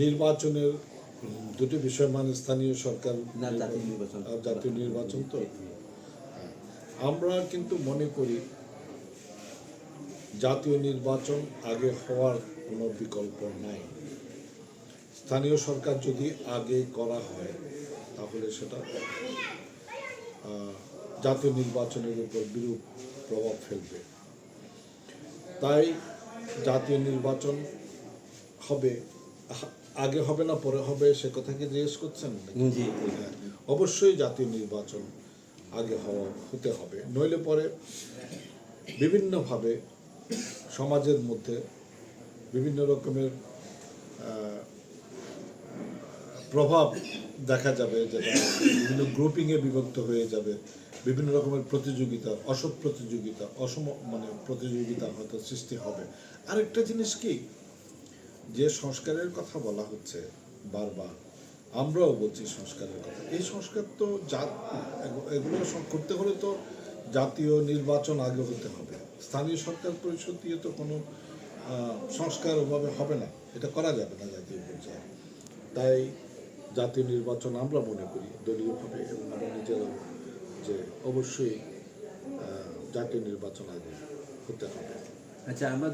নির্বাচনের দুটি বিষয় মানে স্থানীয় সরকার জাতীয় নির্বাচন। আর জাতীয় নির্বাচন তো। আমরা কিন্তু মনে করি জাতীয় নির্বাচন আগে হওয়ার কোনো বিকল্প নাই। স্থানীয় সরকার যদি আগে করা হয় তাহলে সেটা জাতীয় নির্বাচনের উপর বিরূপ প্রভাব ফেলবে। তাই জাতীয় নির্বাচন হবে আগে হবে না পরে হবে সে কথা কি জিজ্ঞেস করছেন অবশ্যই জাতীয় নির্বাচন আগে হওয়া হতে হবে। নইলে পরে বিভিন্নভাবে সমাজের মধ্যে বিভিন্ন রকমের প্রভাব দেখা যাবে যেটা বিভিন্ন গ্রুপিংয়ে বিভক্ত হয়ে যাবে বিভিন্ন রকমের প্রতিযোগিতা অসৎ প্রতিযোগিতা অসম মানে প্রতিযোগিতা হয়তো সৃষ্টি হবে। আরেকটা জিনিস কি? যে সংস্কারের কথা বলা হচ্ছে বারবার, আমরাও বলছি সংস্কারের কথা। এই সংস্কার তো জাত, এগুলো করতে হলে তো জাতীয় নির্বাচন আগে হতে হবে। স্থানীয় সরকার পরিষদ দিয়ে তো কোনো সংস্কার ওভাবে হবে না। এটা করা যাবে না জাতীয় পর্যায়ে। তাই জাতীয় নির্বাচন আমরা মনে করি দলীয়ভাবে এবং আমরা নিজেরাও যে অবশ্যই জাতীয় নির্বাচন আগে হতে হবে। আচ্ছা আমরা